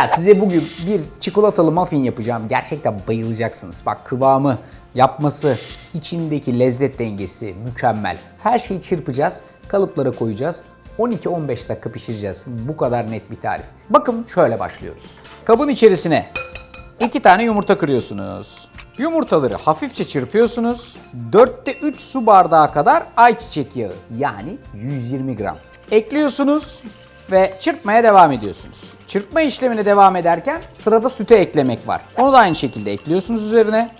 Ya size bugün bir çikolatalı muffin yapacağım. Gerçekten bayılacaksınız. Bak kıvamı, yapması, içindeki lezzet dengesi mükemmel. Her şeyi çırpacağız, kalıplara koyacağız. 12-15 dakika pişireceğiz. Bu kadar net bir tarif. Bakın şöyle başlıyoruz. Kabın içerisine 2 tane yumurta kırıyorsunuz. Yumurtaları hafifçe çırpıyorsunuz. 4'te 3 su bardağı kadar ayçiçek yağı yani 120 gram. Ekliyorsunuz ve çırpmaya devam ediyorsunuz. Çırpma işlemine devam ederken sırada süte eklemek var. Onu da aynı şekilde ekliyorsunuz üzerine.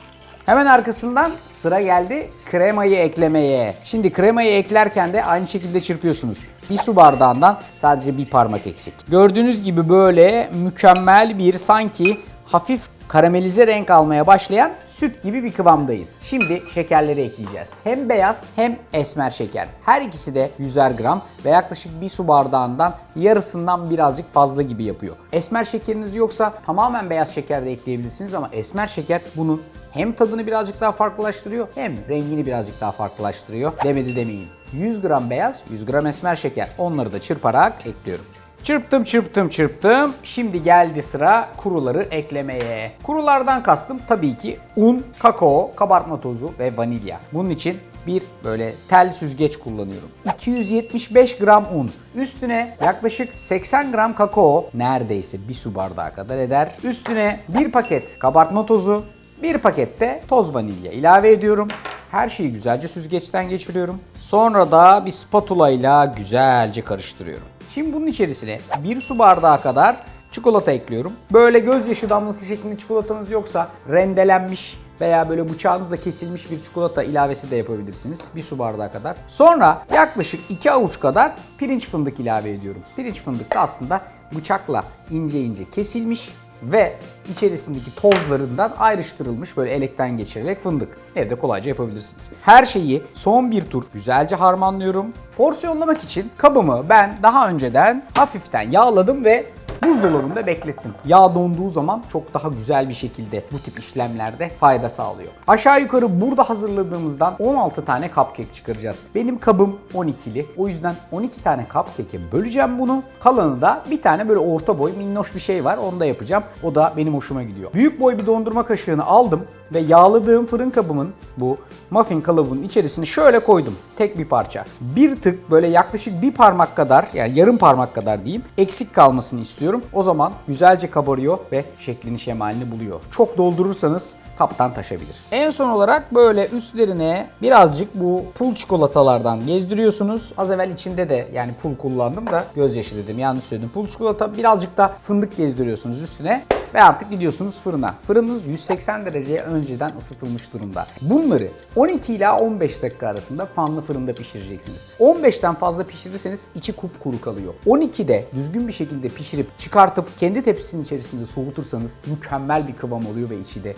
Hemen arkasından sıra geldi kremayı eklemeye. Şimdi kremayı eklerken de aynı şekilde çırpıyorsunuz. Bir su bardağından sadece bir parmak eksik. Gördüğünüz gibi böyle mükemmel bir sanki hafif karamelize renk almaya başlayan süt gibi bir kıvamdayız. Şimdi şekerleri ekleyeceğiz. Hem beyaz hem esmer şeker. Her ikisi de 100'er gram ve yaklaşık bir su bardağından yarısından birazcık fazla gibi yapıyor. Esmer şekeriniz yoksa tamamen beyaz şeker de ekleyebilirsiniz ama esmer şeker bunun hem tadını birazcık daha farklılaştırıyor hem rengini birazcık daha farklılaştırıyor. Demedi demeyin. 100 gram beyaz, 100 gram esmer şeker. Onları da çırparak ekliyorum. Çırptım çırptım çırptım. Şimdi geldi sıra kuruları eklemeye. Kurulardan kastım tabii ki un, kakao, kabartma tozu ve vanilya. Bunun için bir böyle tel süzgeç kullanıyorum. 275 gram un. Üstüne yaklaşık 80 gram kakao neredeyse bir su bardağı kadar eder. Üstüne bir paket kabartma tozu, bir pakette toz vanilya ilave ediyorum. Her şeyi güzelce süzgeçten geçiriyorum. Sonra da bir spatula ile güzelce karıştırıyorum. Şimdi bunun içerisine bir su bardağı kadar çikolata ekliyorum. Böyle gözyaşı damlası şeklinde çikolatanız yoksa rendelenmiş veya böyle bıçağınızla kesilmiş bir çikolata ilavesi de yapabilirsiniz. Bir su bardağı kadar. Sonra yaklaşık 2 avuç kadar pirinç fındık ilave ediyorum. Pirinç fındık da aslında bıçakla ince ince kesilmiş ve içerisindeki tozlarından ayrıştırılmış böyle elekten geçirilerek fındık. Evde kolayca yapabilirsiniz. Her şeyi son bir tur güzelce harmanlıyorum. Porsiyonlamak için kabımı ben daha önceden hafiften yağladım ve buzdolabında beklettim. Yağ donduğu zaman çok daha güzel bir şekilde bu tip işlemlerde fayda sağlıyor. Aşağı yukarı burada hazırladığımızdan 16 tane cupcake çıkaracağız. Benim kabım 12'li. O yüzden 12 tane cupcake'e böleceğim bunu. Kalanı da bir tane böyle orta boy minnoş bir şey var. Onu da yapacağım. O da benim hoşuma gidiyor. Büyük boy bir dondurma kaşığını aldım ve yağladığım fırın kabımın bu muffin kalıbının içerisine şöyle koydum. Tek bir parça. Bir tık böyle yaklaşık bir parmak kadar yani yarım parmak kadar diyeyim eksik kalmasını istiyorum. O zaman güzelce kabarıyor ve şeklini şemalini buluyor. Çok doldurursanız kaptan taşabilir. En son olarak böyle üstlerine birazcık bu pul çikolatalardan gezdiriyorsunuz. Az evvel içinde de yani pul kullandım da gözyaşı dedim yanlış söyledim. Pul çikolata birazcık da fındık gezdiriyorsunuz üstüne ve artık gidiyorsunuz fırına. Fırınınız 180 dereceye önceden ısıtılmış durumda. Bunları 12 ila 15 dakika arasında fanlı fırında pişireceksiniz. 15'ten fazla pişirirseniz içi kupkuru kalıyor. 12'de düzgün bir şekilde pişirip çıkartıp kendi tepsisinin içerisinde soğutursanız mükemmel bir kıvam oluyor ve içi de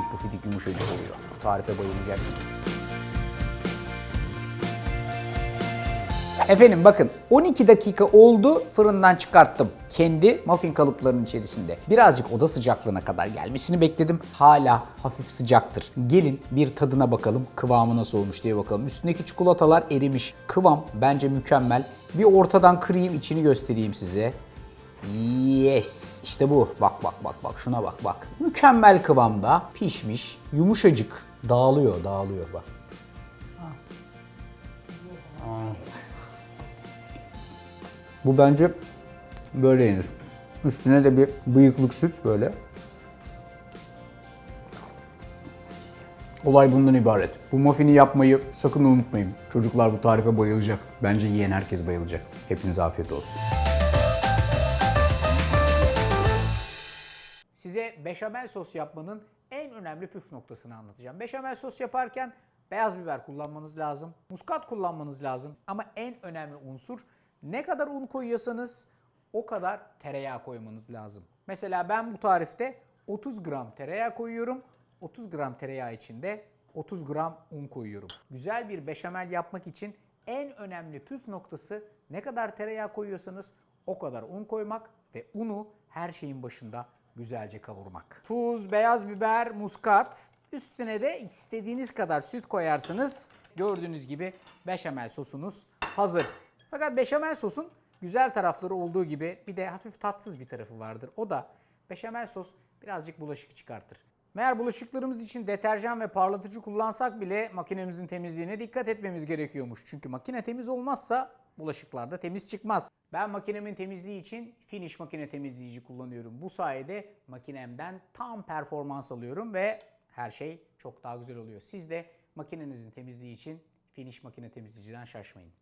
pufidik pufidik yumuşacık oluyor. Tarife bayılacaksınız. Efendim bakın 12 dakika oldu fırından çıkarttım. Kendi muffin kalıplarının içerisinde. Birazcık oda sıcaklığına kadar gelmesini bekledim. Hala hafif sıcaktır. Gelin bir tadına bakalım kıvamı nasıl olmuş diye bakalım. Üstündeki çikolatalar erimiş. Kıvam bence mükemmel. Bir ortadan kırayım içini göstereyim size. Yes. işte bu. Bak bak bak bak şuna bak bak. Mükemmel kıvamda pişmiş, yumuşacık. Dağılıyor, dağılıyor bak. Bu bence böyle yenir. Üstüne de bir bıyıklık süt böyle. Olay bundan ibaret. Bu muffini yapmayı sakın unutmayın. Çocuklar bu tarife bayılacak. Bence yiyen herkes bayılacak. Hepinize afiyet olsun. Size beşamel sos yapmanın en önemli püf noktasını anlatacağım. Beşamel sos yaparken beyaz biber kullanmanız lazım. Muskat kullanmanız lazım. Ama en önemli unsur ne kadar un koyuyorsanız o kadar tereyağı koymanız lazım. Mesela ben bu tarifte 30 gram tereyağı koyuyorum. 30 gram tereyağı içinde 30 gram un koyuyorum. Güzel bir beşamel yapmak için en önemli püf noktası ne kadar tereyağı koyuyorsanız o kadar un koymak ve unu her şeyin başında güzelce kavurmak. Tuz, beyaz biber, muskat, üstüne de istediğiniz kadar süt koyarsınız. Gördüğünüz gibi beşamel sosunuz hazır. Fakat beşamel sosun güzel tarafları olduğu gibi bir de hafif tatsız bir tarafı vardır. O da beşamel sos birazcık bulaşık çıkartır. Meğer bulaşıklarımız için deterjan ve parlatıcı kullansak bile makinemizin temizliğine dikkat etmemiz gerekiyormuş. Çünkü makine temiz olmazsa bulaşıklar da temiz çıkmaz. Ben makinemin temizliği için Finish makine temizleyici kullanıyorum. Bu sayede makinemden tam performans alıyorum ve her şey çok daha güzel oluyor. Siz de makinenizin temizliği için Finish makine temizleyiciden şaşmayın.